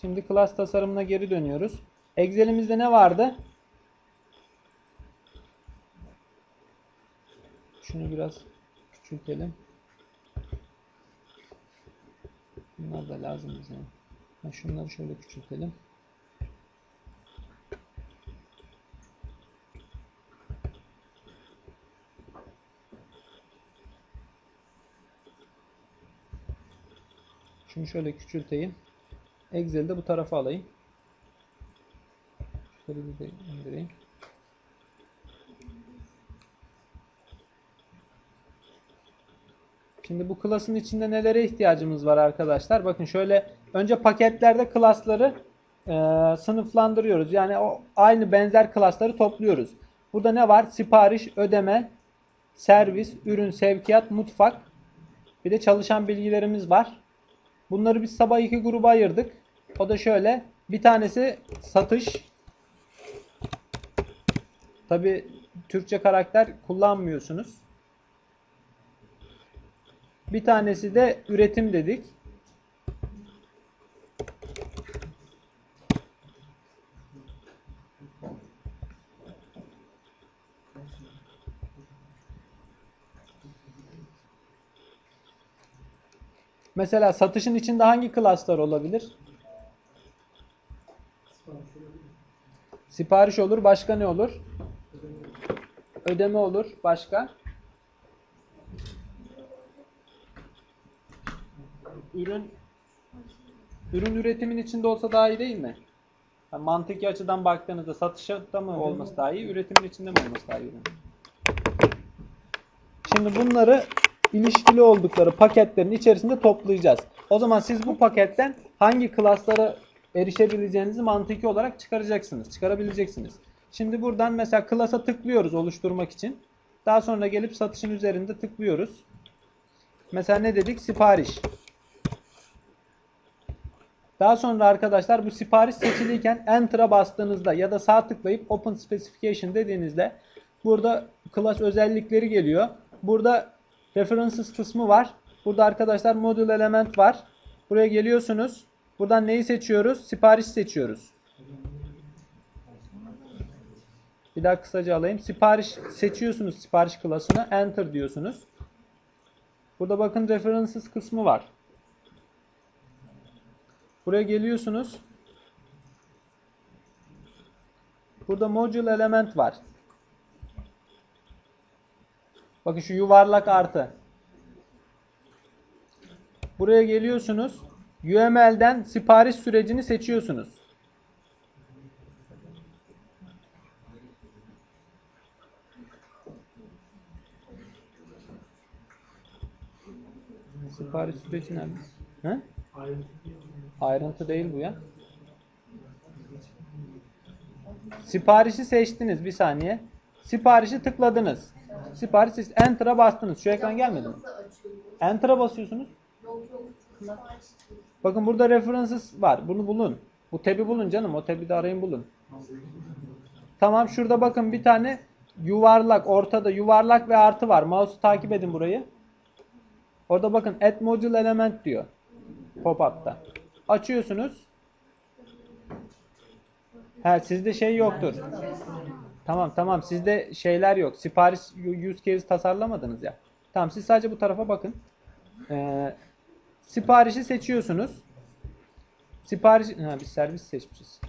Şimdi class tasarımına geri dönüyoruz. Excel'imizde ne vardı? Şunu biraz küçültelim. Bunlar da lazım bize. Ha, Şunları şöyle küçültelim. Şunu şöyle küçülteyim. Excel'de bu tarafa alayım. Şöyle bir de indireyim. Şimdi bu class'ın içinde nelere ihtiyacımız var arkadaşlar? Bakın şöyle önce paketlerde class'ları e, sınıflandırıyoruz. Yani o aynı benzer class'ları topluyoruz. Burada ne var? Sipariş, ödeme, servis, ürün, sevkiyat, mutfak. Bir de çalışan bilgilerimiz var. Bunları biz sabah iki gruba ayırdık. O da şöyle. Bir tanesi satış. Tabi Türkçe karakter kullanmıyorsunuz. Bir tanesi de üretim dedik. Mesela satışın içinde hangi klaslar olabilir? Sipariş olur. Başka ne olur? Ödeme olur. Başka? Ürün ürün üretimin içinde olsa daha iyi değil mi? Yani mantıki açıdan baktığınızda satışta mı olması daha iyi, üretimin içinde mi olması daha iyi? Şimdi bunları ilişkili oldukları paketlerin içerisinde toplayacağız. O zaman siz bu paketten hangi klaslara erişebileceğinizi mantıki olarak çıkaracaksınız. Çıkarabileceksiniz. Şimdi buradan mesela klasa tıklıyoruz oluşturmak için. Daha sonra gelip satışın üzerinde tıklıyoruz. Mesela ne dedik? Sipariş. Daha sonra arkadaşlar bu sipariş seçiliyken Enter'a bastığınızda ya da sağ tıklayıp Open Specification dediğinizde burada class özellikleri geliyor. Burada References kısmı var. Burada arkadaşlar modül element var. Buraya geliyorsunuz. Buradan neyi seçiyoruz? Sipariş seçiyoruz. Bir daha kısaca alayım. Sipariş seçiyorsunuz sipariş klasını. Enter diyorsunuz. Burada bakın references kısmı var. Buraya geliyorsunuz. Burada module element var. Bakın şu yuvarlak artı. Buraya geliyorsunuz. UML'den sipariş sürecini seçiyorsunuz. Sipariş süreci nerede? He? Ayrıntı değil bu ya. Siparişi seçtiniz bir saniye. Siparişi tıkladınız. Sipariş seç- Enter'a bastınız. Şu ekran gelmedi mi? Enter'a basıyorsunuz. Bakın burada references var. Bunu bulun. Bu tab'i bulun canım. O tab'i de arayın bulun. Tamam şurada bakın bir tane yuvarlak ortada yuvarlak ve artı var. Mouse'u takip edin burayı. Orada bakın add module element diyor. Pop-up'ta. Açıyorsunuz. He sizde şey yoktur. Tamam tamam sizde şeyler yok. Sipariş use case tasarlamadınız ya. Tamam siz sadece bu tarafa bakın. Ee, siparişi seçiyorsunuz. Sipariş ha biz servis seçmişiz.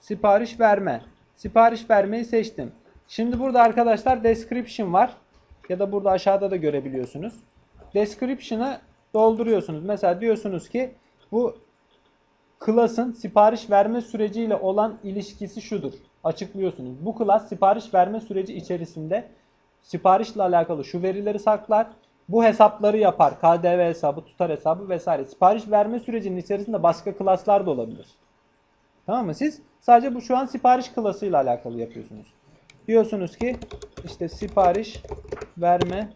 Sipariş verme. Sipariş vermeyi seçtim. Şimdi burada arkadaşlar description var. Ya da burada aşağıda da görebiliyorsunuz. Description'ı dolduruyorsunuz. Mesela diyorsunuz ki bu class'ın sipariş verme süreciyle olan ilişkisi şudur. Açıklıyorsunuz. Bu class sipariş verme süreci içerisinde siparişle alakalı şu verileri saklar. Bu hesapları yapar. KDV hesabı, tutar hesabı vesaire. Sipariş verme sürecinin içerisinde başka class'lar da olabilir. Tamam mı? Siz sadece bu şu an sipariş klasıyla alakalı yapıyorsunuz. Diyorsunuz ki işte sipariş verme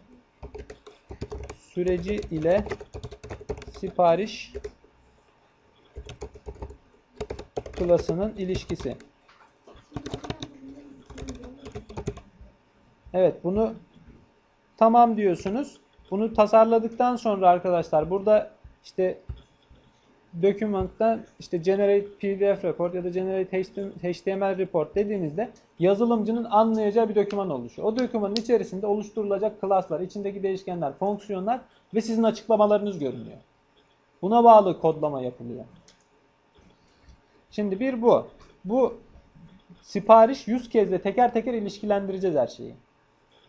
süreci ile sipariş klasının ilişkisi. Evet bunu tamam diyorsunuz. Bunu tasarladıktan sonra arkadaşlar burada işte document'tan işte generate pdf report ya da generate html report dediğinizde yazılımcının anlayacağı bir doküman oluşuyor. O dokümanın içerisinde oluşturulacak klaslar, içindeki değişkenler, fonksiyonlar ve sizin açıklamalarınız görünüyor. Buna bağlı kodlama yapılıyor. Şimdi bir bu. Bu sipariş yüz kez de teker teker ilişkilendireceğiz her şeyi.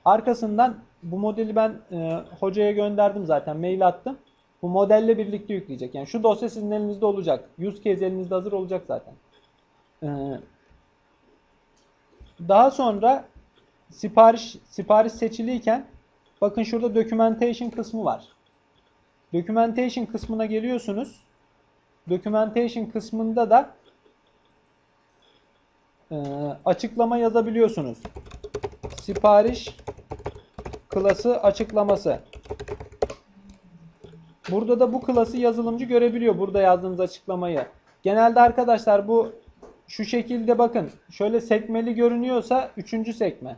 Arkasından bu modeli ben e, hocaya gönderdim zaten mail attım. Bu modelle birlikte yükleyecek. Yani şu dosya sizin elinizde olacak. Yüz kez elinizde hazır olacak zaten. Ee, daha sonra sipariş sipariş seçiliyken bakın şurada documentation kısmı var. Documentation kısmına geliyorsunuz. Documentation kısmında da açıklama yazabiliyorsunuz. Sipariş klası açıklaması. Burada da bu klası yazılımcı görebiliyor. Burada yazdığınız açıklamayı. Genelde arkadaşlar bu şu şekilde bakın. Şöyle sekmeli görünüyorsa üçüncü sekme.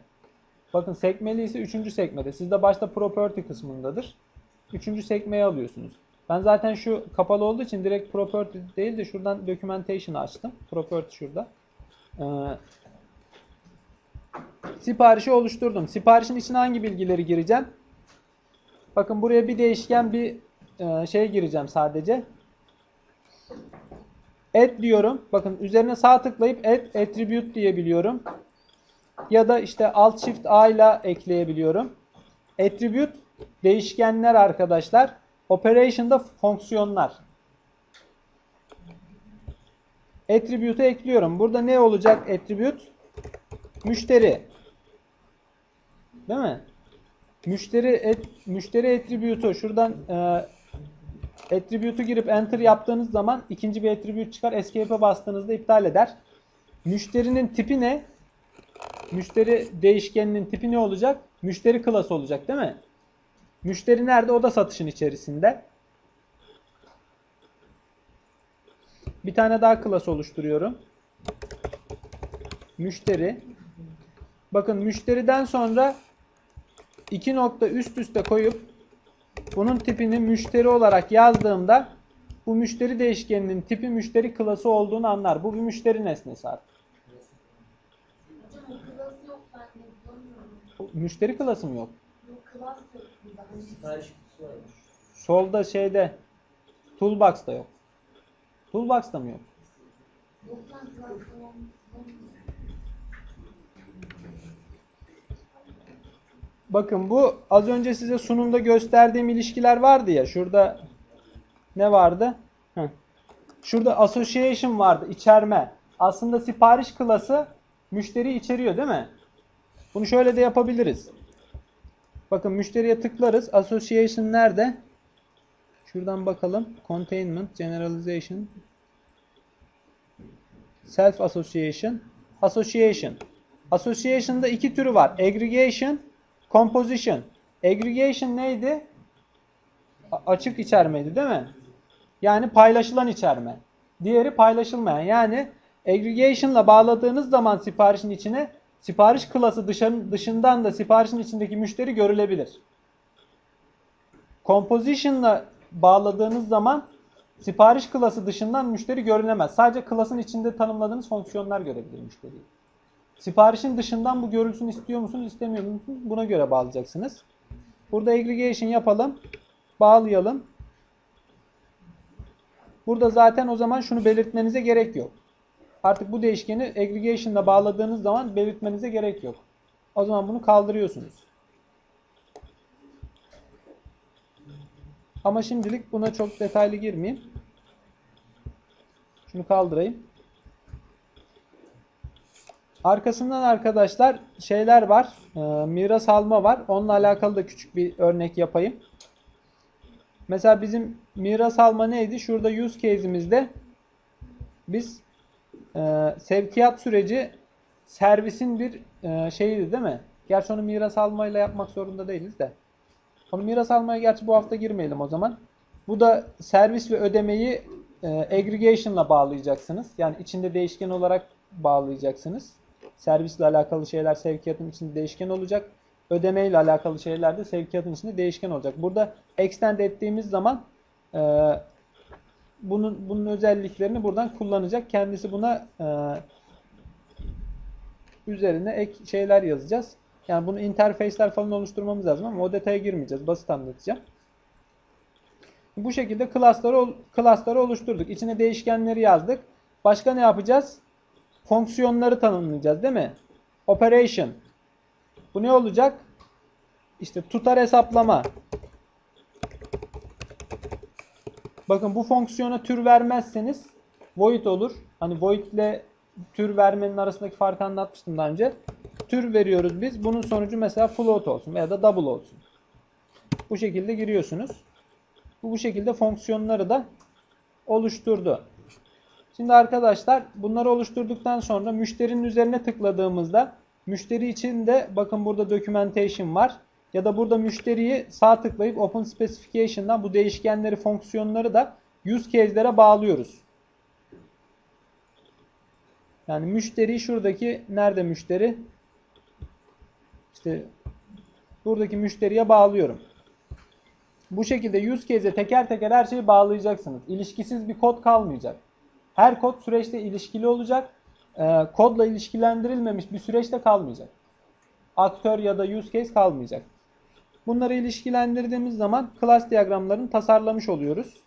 Bakın sekmeli ise üçüncü sekmede. Sizde başta property kısmındadır. Üçüncü sekmeyi alıyorsunuz. Ben zaten şu kapalı olduğu için direkt property değil de şuradan documentation açtım. Property şurada. Ee, siparişi oluşturdum. Siparişin içine hangi bilgileri gireceğim? Bakın buraya bir değişken bir e, şey gireceğim sadece. Add diyorum. Bakın üzerine sağ tıklayıp add attribute diyebiliyorum. Ya da işte alt shift A ile ekleyebiliyorum. Attribute değişkenler arkadaşlar. Operation'da fonksiyonlar. Attribute'u ekliyorum. Burada ne olacak attribute? Müşteri. Değil mi? Müşteri et, müşteri attribute'u şuradan e, attribute'u girip enter yaptığınız zaman ikinci bir attribute çıkar. Escape'e bastığınızda iptal eder. Müşterinin tipi ne? Müşteri değişkeninin tipi ne olacak? Müşteri klası olacak değil mi? Müşteri nerede? O da satışın içerisinde. Bir tane daha klas oluşturuyorum. Müşteri. Bakın müşteriden sonra iki nokta üst üste koyup bunun tipini müşteri olarak yazdığımda bu müşteri değişkeninin tipi müşteri klası olduğunu anlar. Bu bir müşteri nesnesi artık. Müşteri klası mı yok? Solda şeyde Toolbox'ta yok. Toolbox'ta mı yok? Bakın bu az önce size sunumda gösterdiğim ilişkiler vardı ya. Şurada ne vardı? Heh. Şurada association vardı. içerme. Aslında sipariş klası müşteri içeriyor değil mi? Bunu şöyle de yapabiliriz. Bakın müşteriye tıklarız. Association nerede? Şuradan bakalım. Containment, Generalization, Self Association, Association. Association'da iki türü var. Aggregation, Composition. Aggregation neydi? A- açık içermeydi değil mi? Yani paylaşılan içerme. Diğeri paylaşılmayan. Yani aggregation'la bağladığınız zaman siparişin içine sipariş klası dışından da siparişin içindeki müşteri görülebilir. Composition'la bağladığınız zaman sipariş klası dışından müşteri görülemez. Sadece klasın içinde tanımladığınız fonksiyonlar görebilir müşteriyi. Siparişin dışından bu görülsün istiyor musunuz, istemiyor musunuz? Buna göre bağlayacaksınız. Burada aggregation yapalım. Bağlayalım. Burada zaten o zaman şunu belirtmenize gerek yok. Artık bu değişkeni aggregation'la bağladığınız zaman belirtmenize gerek yok. O zaman bunu kaldırıyorsunuz. Ama şimdilik buna çok detaylı girmeyeyim. Şunu kaldırayım. Arkasından arkadaşlar şeyler var. Ee, miras alma var. Onunla alakalı da küçük bir örnek yapayım. Mesela bizim miras alma neydi? Şurada use case'imizde biz e, sevkiyat süreci servisin bir e, şeyiydi değil mi? Gerçi onu miras almayla yapmak zorunda değiliz de. Onu miras almaya gerçi bu hafta girmeyelim o zaman. Bu da servis ve ödemeyi e, aggregation'la bağlayacaksınız. Yani içinde değişken olarak bağlayacaksınız. Servisle alakalı şeyler sevkiyatın içinde değişken olacak. ödeme ile alakalı şeylerde sevkiyatın içinde değişken olacak. Burada extend ettiğimiz zaman e, bunun bunun özelliklerini buradan kullanacak. Kendisi buna e, üzerine ek şeyler yazacağız. Yani bunu interface'ler falan oluşturmamız lazım ama o detaya girmeyeceğiz. Basit anlatacağım. Bu şekilde class'ları ol- class'ları oluşturduk. İçine değişkenleri yazdık. Başka ne yapacağız? Fonksiyonları tanımlayacağız değil mi? Operation. Bu ne olacak? İşte tutar hesaplama. Bakın bu fonksiyona tür vermezseniz void olur. Hani void ile tür vermenin arasındaki farkı anlatmıştım daha önce. Tür veriyoruz biz. Bunun sonucu mesela float olsun veya da double olsun. Bu şekilde giriyorsunuz. Bu bu şekilde fonksiyonları da oluşturdu. Şimdi arkadaşlar bunları oluşturduktan sonra müşterinin üzerine tıkladığımızda müşteri için de bakın burada documentation var. Ya da burada müşteriyi sağ tıklayıp open specification'dan bu değişkenleri, fonksiyonları da use case'lere bağlıyoruz. Yani müşteriyi şuradaki nerede müşteri? İşte buradaki müşteriye bağlıyorum. Bu şekilde use case'e teker teker her şeyi bağlayacaksınız. İlişkisiz bir kod kalmayacak. Her kod süreçte ilişkili olacak. Ee, kodla ilişkilendirilmemiş bir süreçte kalmayacak. Aktör ya da use case kalmayacak. Bunları ilişkilendirdiğimiz zaman class diyagramlarını tasarlamış oluyoruz.